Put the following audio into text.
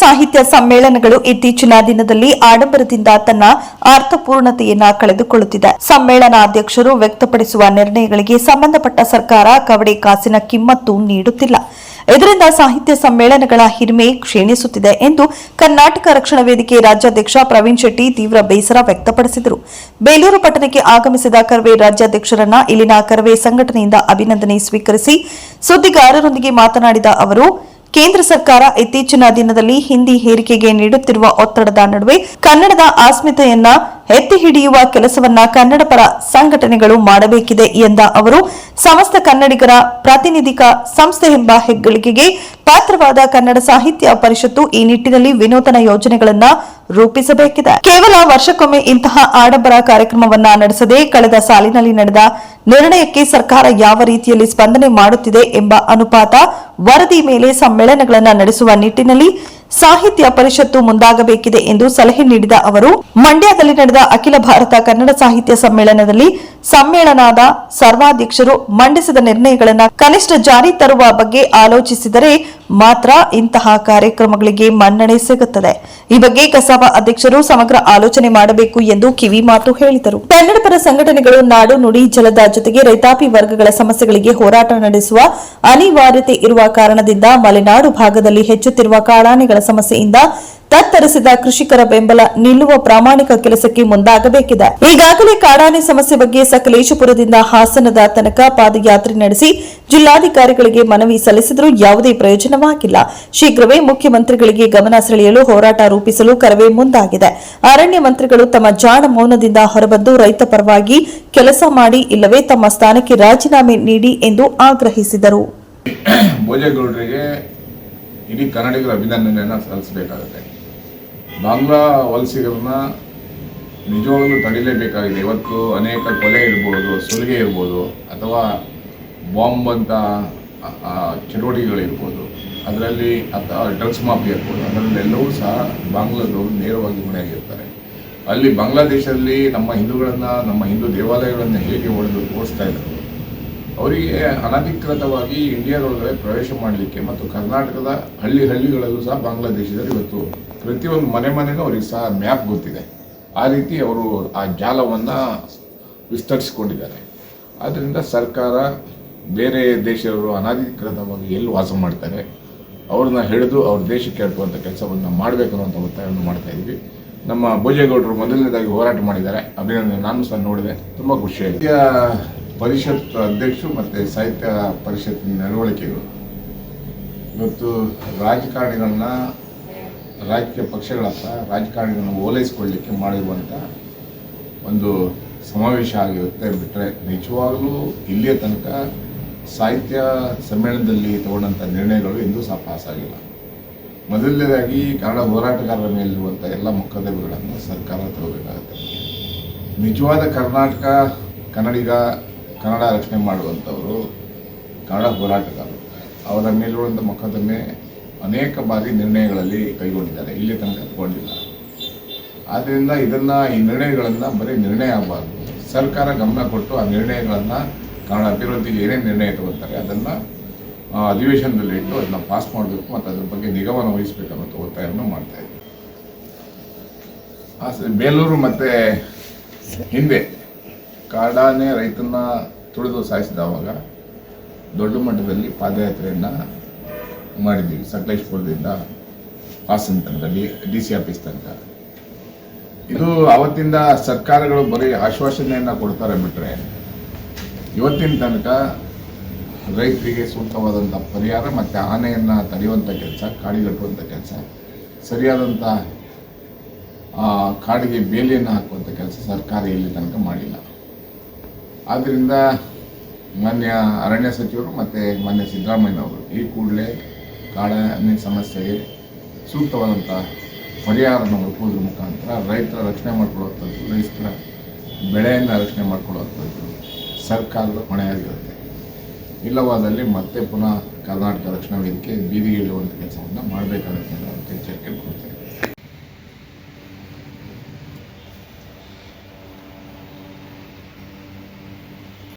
ಸಾಹಿತ್ಯ ಸಮ್ಮೇಳನಗಳು ಇತ್ತೀಚಿನ ದಿನದಲ್ಲಿ ಆಡಂಬರದಿಂದ ತನ್ನ ಅರ್ಥಪೂರ್ಣತೆಯನ್ನ ಕಳೆದುಕೊಳ್ಳುತ್ತಿದೆ. ಸಮ್ಮೇಳನಾಧ್ಯಕ್ಷರು ವ್ಯಕ್ತಪಡಿಸುವ ನಿರ್ಣಯಗಳಿಗೆ ಸಂಬಂಧಪಟ್ಟ ಸರ್ಕಾರ ಕವಡೆ ಕಾಸಿನ ಕಿಮ್ಮತ್ತು ನೀಡುತ್ತಿಲ್ಲ. ಇದರಿಂದ ಸಾಹಿತ್ಯ ಸಮ್ಮೇಳನಗಳ ಹಿರಿಮೆ ಕ್ಷೀಣಿಸುತ್ತಿದೆ ಎಂದು ಕರ್ನಾಟಕ ರಕ್ಷಣಾ ವೇದಿಕೆ ರಾಜ್ಯಾಧ್ಯಕ್ಷ ಪ್ರವೀಣ್ ಶೆಟ್ಟಿ ತೀವ್ರ ಬೇಸರ ವ್ಯಕ್ತಪಡಿಸಿದರು. ಬೇಲೂರು ಪಟ್ಟಣಕ್ಕೆ ಆಗಮಿಸಿದ ಕರ್ವೆ ರಾಜ್ಯಾಧ್ಯಕ್ಷರನ್ನ ಇಲ್ಲಿನ ಕರ್ವೆ ಸಂಘಟನೆಯಿಂದ ಅಭಿನಂದನೆ ಸ್ವೀಕರಿಸಿ ಸುದ್ದಿಗಾರರೊಂದಿಗೆ ಮಾತನಾಡಿದ ಅವರು ಕೇಂದ್ರ ಸರ್ಕಾರ ಇತ್ತೀಚಿನ ದಿನದಲ್ಲಿ ಹಿಂದಿ ಹೇರಿಕೆಗೆ ನೀಡುತ್ತಿರುವ ಒತ್ತಡದ ನಡುವೆ ಕನ್ನಡದ ಅಸ್ಮಿತೆಯನ್ನ ಎತ್ತಿ ಹಿಡಿಯುವ ಕೆಲಸವನ್ನ ಕನ್ನಡ ಪರ ಸಂಘಟನೆಗಳು ಮಾಡಬೇಕಿದೆ ಎಂದ ಅವರು, ಸಮಸ್ತ ಕನ್ನಡಿಗರ ಪ್ರಾತಿನಿಧಿಕ ಸಂಸ್ಥೆ ಎಂಬ ಹೆಗ್ಗಳಿಕೆಗೆ ಪಾತ್ರವಾದ ಕನ್ನಡ ಸಾಹಿತ್ಯ ಪರಿಷತ್ತು ಈ ನಿಟ್ಟಿನಲ್ಲಿ ವಿನೂತನ ಯೋಜನೆಗಳನ್ನ ರೂಪಿಸಬೇಕಿದೆ. ಕೇವಲ ವರ್ಷಕ್ಕೊಮ್ಮೆ ಇಂತಹ ಆಡಂಬರ ಕಾರ್ಯಕ್ರಮವನ್ನ ನಡೆಸದೆ ಕಳೆದ ಸಾಲಿನಲ್ಲಿ ನಡೆದ ನಿರ್ಣಯಕ್ಕೆ ಸರ್ಕಾರ ಯಾವ ರೀತಿಯಲ್ಲಿ ಸ್ಪಂದನೆ ಮಾಡುತ್ತಿದೆ ಎಂಬ ಅನುಪಾತ ವರದಿ ಮೇಲೆ ಸಮ್ಮೇಳನಗಳನ್ನು ನಡೆಸುವ ನಿಟ್ಟಿನಲ್ಲಿ ಸಾಹಿತ್ಯ ಪರಿಷತ್ತು ಮುಂದಾಗಬೇಕಿದೆ ಎಂದು ಸಲಹೆ ನೀಡಿದ ಅವರು, ಮಂಡ್ಯದಲ್ಲಿ ನಡೆದ ಅಖಿಲ ಭಾರತ ಕನ್ನಡ ಸಾಹಿತ್ಯ ಸಮ್ಮೇಳನದಲ್ಲಿ ಸಮ್ಮೇಳನದ ಸರ್ವಾಧ್ಯಕ್ಷರು ಮಂಡಿಸಿದ ನಿರ್ಣಯಗಳನ್ನು ಕನಿಷ್ಠ ಜಾರಿ ತರುವ ಬಗ್ಗೆ ಆಲೋಚಿಸಿದರೆ ಮಾತ್ರ ಇಂತಹ ಕಾರ್ಯಕ್ರಮಗಳಿಗೆ ಮನ್ನಣೆ ಸಿಗುತ್ತದೆ. ಈ ಬಗ್ಗೆ ಕಸಾಪ ಅಧ್ಯಕ್ಷರು ಸಮಗ್ರ ಆಲೋಚನೆ ಮಾಡಬೇಕು ಎಂದು ಕಿವಿ ಮಾತು ಹೇಳಿದರು. ಕನ್ನಡ ಪರ ಸಂಘಟನೆಗಳು ನಾಡು ನುಡಿ ಜಲದ ಜೊತೆಗೆ ರೈತಾಪಿ ವರ್ಗಗಳ ಸಮಸ್ಯೆಗಳಿಗೆ ಹೋರಾಟ ನಡೆಸುವ ಅನಿವಾರ್ಯತೆ ಇರುವ ಕಾರಣದಿಂದ ಮಲೆನಾಡು ಭಾಗದಲ್ಲಿ ಹೆಚ್ಚುತ್ತಿರುವ ಕಾಳಾನೆಗಳ ಸಮಸ್ಯೆಯಿಂದ ತತ್ತರಿಸಿದ ಕೃಷಿಕರ ಬೆಂಬಲ ನಿಲ್ಲುವ ಪ್ರಾಮಾಣಿಕ ಕೆಲಸಕ್ಕೆ ಮುಂದಾಗಬೇಕಿದೆ. ಈಗಾಗಲೇ ಕಾಡಾನೆ ಸಮಸ್ಯೆ ಬಗ್ಗೆ ಸಕಲೇಶಪುರದಿಂದ ಹಾಸನದ ತನಕ ಪಾದಯಾತ್ರೆ ನಡೆಸಿ ಜಿಲ್ಲಾಧಿಕಾರಿಗಳಿಗೆ ಮನವಿ ಸಲ್ಲಿಸಿದರೂ ಯಾವುದೇ ಪ್ರಯೋಜನವಾಗಿಲ್ಲ. ಶೀಘ್ರವೇ ಮುಖ್ಯಮಂತ್ರಿಗಳಿಗೆ ಗಮನ ಸೆಳೆಯಲು ಹೋರಾಟ ರೂಪಿಸಲು ಕರವೇ ಮುಂದಾಗಿದೆ. ಅರಣ್ಯ ಮಂತ್ರಿಗಳು ತಮ್ಮ ಜಾಣ ಮೌನದಿಂದ ಹೊರಬಂದು ರೈತ ಪರವಾಗಿ ಕೆಲಸ ಮಾಡಿ ಇಲ್ಲವೇ ತಮ್ಮ ಸ್ಥಾನಕ್ಕೆ ರಾಜೀನಾಮೆ ನೀಡಿ ಎಂದು ಆಗ್ರಹಿಸಿದರು. ಇಡೀ ಕನ್ನಡಿಗರ ಅಭಿನಂದನೆಯನ್ನು ಸಲ್ಲಿಸಬೇಕಾಗುತ್ತೆ. ಬಾಂಗ್ಲಾ ವಲಸಿಗರನ್ನ ನಿಜವಾಗಲೂ ತಡಿಲೇಬೇಕಾಗಿದೆ. ಇವತ್ತು ಅನೇಕ ಕೊಲೆ ಇರ್ಬೋದು, ಸುಲಿಗೆ ಇರ್ಬೋದು, ಅಥವಾ ಬಾಂಬ್ ಅಂತ ಚಟುವಟಿಕೆಗಳಿರ್ಬೋದು. ಅದರಲ್ಲಿ ಅಥವಾ ಡ್ರಗ್ಸ್ ಮಾಫಿ ಇರ್ಬೋದು. ಅದರಲ್ಲೆಲ್ಲವೂ ಸಹ ಬಾಂಗ್ಲಾದವರು ನೇರವಾಗಿ ಹೊಣೆಯಾಗಿರ್ತಾರೆ. ಅಲ್ಲಿ ಬಾಂಗ್ಲಾದೇಶದಲ್ಲಿ ನಮ್ಮ ಹಿಂದೂಗಳನ್ನು, ನಮ್ಮ ಹಿಂದೂ ದೇವಾಲಯಗಳನ್ನು ಹೇಗೆ ಹೊಡೆದು ಓಡಿಸ್ತಾ ಇದ್ದಾರೆ ಅವರಿಗೆ ಅನಧಿಕೃತವಾಗಿ ಇಂಡಿಯಾದೊಳಗಡೆ ಪ್ರವೇಶ ಮಾಡಲಿಕ್ಕೆ ಮತ್ತು ಕರ್ನಾಟಕದ ಹಳ್ಳಿ ಹಳ್ಳಿಗಳಲ್ಲೂ ಸಹ ಬಾಂಗ್ಲಾದೇಶದಲ್ಲಿ ಇವತ್ತು ಪ್ರತಿಯೊಂದು ಮನೆ ಮನೆಗೂ ಅವರಿಗೆ ಸಹ ಮ್ಯಾಪ್ ಗೊತ್ತಿದೆ. ಆ ರೀತಿ ಅವರು ಆ ಜಾಲವನ್ನು ವಿಸ್ತರಿಸಿಕೊಂಡಿದ್ದಾರೆ. ಆದ್ದರಿಂದ ಸರ್ಕಾರ ಬೇರೆ ದೇಶದವರು ಅನಧಿಕೃತವಾಗಿ ಎಲ್ಲಿ ವಾಸ ಮಾಡ್ತಾರೆ, ಅವ್ರನ್ನ ಹಿಡಿದು ಅವ್ರ ದೇಶಕ್ಕೆ ಹಾಕುವಂಥ ಕೆಲಸವನ್ನು ಮಾಡಬೇಕು ಅನ್ನೋಂಥ ಒತ್ತಾಯವನ್ನು ಮಾಡ್ತಾ ಇದ್ವಿ. ನಮ್ಮ ಭೋಜೇಗೌಡರು ಮೊದಲನೇದಾಗಿ ಹೋರಾಟ ಮಾಡಿದ್ದಾರೆ. ಅಭಿನಂದನೆ. ನಾನು ಸಹ ನೋಡಿದೆ. ತುಂಬ ಖುಷಿಯಾಗಿದೆ ಪರಿಷತ್ ಅಧ್ಯಕ್ಷರು ಮತ್ತು ಸಾಹಿತ್ಯ ಪರಿಷತ್ತಿನ ನಡವಳಿಕೆಗಳು. ಇವತ್ತು ರಾಜಕಾರಣಿಗಳನ್ನ ರಾಜಕೀಯ ಪಕ್ಷಗಳತ್ತ ರಾಜಕಾರಣಿಗಳನ್ನು ಓಲೈಸ್ಕೊಳ್ಳಿಕ್ಕೆ ಮಾಡಿರುವಂಥ ಒಂದು ಸಮಾವೇಶ ಆಗಿರುತ್ತೆ ಬಿಟ್ಟರೆ ನಿಜವಾಗಲೂ ಇಲ್ಲಿಯ ತನಕ ಸಾಹಿತ್ಯ ಸಮ್ಮೇಳನದಲ್ಲಿ ತಗೊಂಡಂಥ ನಿರ್ಣಯಗಳು ಎಂದೂ ಸಹ ಪಾಸ್ ಆಗಿಲ್ಲ. ಮೊದಲನೇದಾಗಿ ಕನ್ನಡ ಹೋರಾಟಗಾರರ ಮೇಲಿರುವಂಥ ಎಲ್ಲ ಮೊಕದ್ದಮೆಗಳನ್ನು ಸರ್ಕಾರ ತಗೋಬೇಕಾಗುತ್ತೆ. ನಿಜವಾದ ಕರ್ನಾಟಕ ಕನ್ನಡಿಗ ಕನ್ನಡ ರಕ್ಷಣೆ ಮಾಡುವಂಥವರು, ಕನ್ನಡ ಹೋರಾಟಗಾರರು. ಅವರ ಮೇಲಿರುವಂಥ ಮೊಕದ್ದಮೆ ಅನೇಕ ಬಾರಿ ನಿರ್ಣಯಗಳಲ್ಲಿ ಕೈಗೊಂಡಿದ್ದಾರೆ. ಇಲ್ಲಿ ತನಕ ತಗೊಂಡಿಲ್ಲ. ಆದ್ದರಿಂದ ಇದನ್ನು, ಈ ನಿರ್ಣಯಗಳನ್ನು ಬರೀ ನಿರ್ಣಯ ಆಗಬಾರ್ದು. ಸರ್ಕಾರ ಗಮನ ಕೊಟ್ಟು ಆ ನಿರ್ಣಯಗಳನ್ನು ಕನ್ನಡ ಅಭಿವೃದ್ಧಿಗೆ ಏನೇನು ನಿರ್ಣಯ ತಗೊಳ್ತಾರೆ, ಅದನ್ನು ಅಧಿವೇಶನದಲ್ಲಿ ಇಟ್ಟು ಅದನ್ನು ಪಾಸ್ ಮಾಡಬೇಕು ಮತ್ತು ಅದ್ರ ಬಗ್ಗೆ ನಿಗಮನ ವಹಿಸಬೇಕು ಅನ್ನೋ ಒತ್ತಾಯವನ್ನು ಮಾಡ್ತಾ ಇದ್ದೀವಿ ಬೇಲೂರು ಮತ್ತು ಹಿಂದೆ ಕಾಡಾನೆ ರೈತನ ತುಳಿದು ಸಾಯಿಸಿದವಾಗ ದೊಡ್ಡ ಮಟ್ಟದಲ್ಲಿ ಪಾದಯಾತ್ರೆಯನ್ನು ಮಾಡಿದ್ದೀವಿ. ಸಕಲೇಶ್ಪುರದಿಂದ ಹಾಸನ ತನಕ ಡಿ ಸಿ ಆಫೀಸ್ ತನಕ. ಇದು ಅವತ್ತಿಂದ ಸರ್ಕಾರಗಳು ಬರೀ ಆಶ್ವಾಸನೆಯನ್ನು ಕೊಡ್ತಾರೆ ಬಿಟ್ಟರೆ ಇವತ್ತಿನ ತನಕ ರೈತರಿಗೆ ಸೂಕ್ತವಾದಂಥ ಪರಿಹಾರ ಮತ್ತು ಆನೆಯನ್ನು ತಡೆಯುವಂಥ ಕೆಲಸ ಕಾಡಿಗಟ್ಟುವಂಥ ಕೆಲಸ ಸರಿಯಾದಂಥ ಕಾಡಿಗೆ ಬೇಲಿಯನ್ನು ಹಾಕುವಂಥ ಕೆಲಸ ಸರ್ಕಾರ ಇಲ್ಲಿ ತನಕ ಮಾಡಿಲ್ಲ. ಆದ್ದರಿಂದ ಮಾನ್ಯ ಅರಣ್ಯ ಸಚಿವರು ಮತ್ತು ಮಾನ್ಯ ಸಿದ್ದರಾಮಯ್ಯನವರು ಈ ಕೂಡಲೇ ಕಾಡಾನೆ ಸಮಸ್ಯೆಗೆ ಸೂಕ್ತವಾದಂಥ ಪರಿಹಾರವನ್ನು ಹುಡುಕೋದ್ರ ಮುಖಾಂತರ ರೈತರ ರಕ್ಷಣೆ ಮಾಡ್ಕೊಳ್ಳುವಂಥದ್ದು ರೈತರ ಬೆಳೆಯನ್ನು ರಕ್ಷಣೆ ಮಾಡ್ಕೊಳ್ಳುವಂಥದ್ದು ಸರ್ಕಾರದ ಹೊಣೆಯಾಗಿರುತ್ತೆ. ಇಲ್ಲವಾದಲ್ಲಿ ಮತ್ತೆ ಪುನಃ ಕರ್ನಾಟಕ ರಕ್ಷಣಾ ವೇದಿಕೆ ಬೀದಿಗಿಳಿಯುವಂಥ ಕೆಲಸವನ್ನು ಮಾಡಬೇಕಾಗುತ್ತೆ ಅಂತ ಎಚ್ಚರಿಕೆ ಕೊಡ್ತೇನೆ.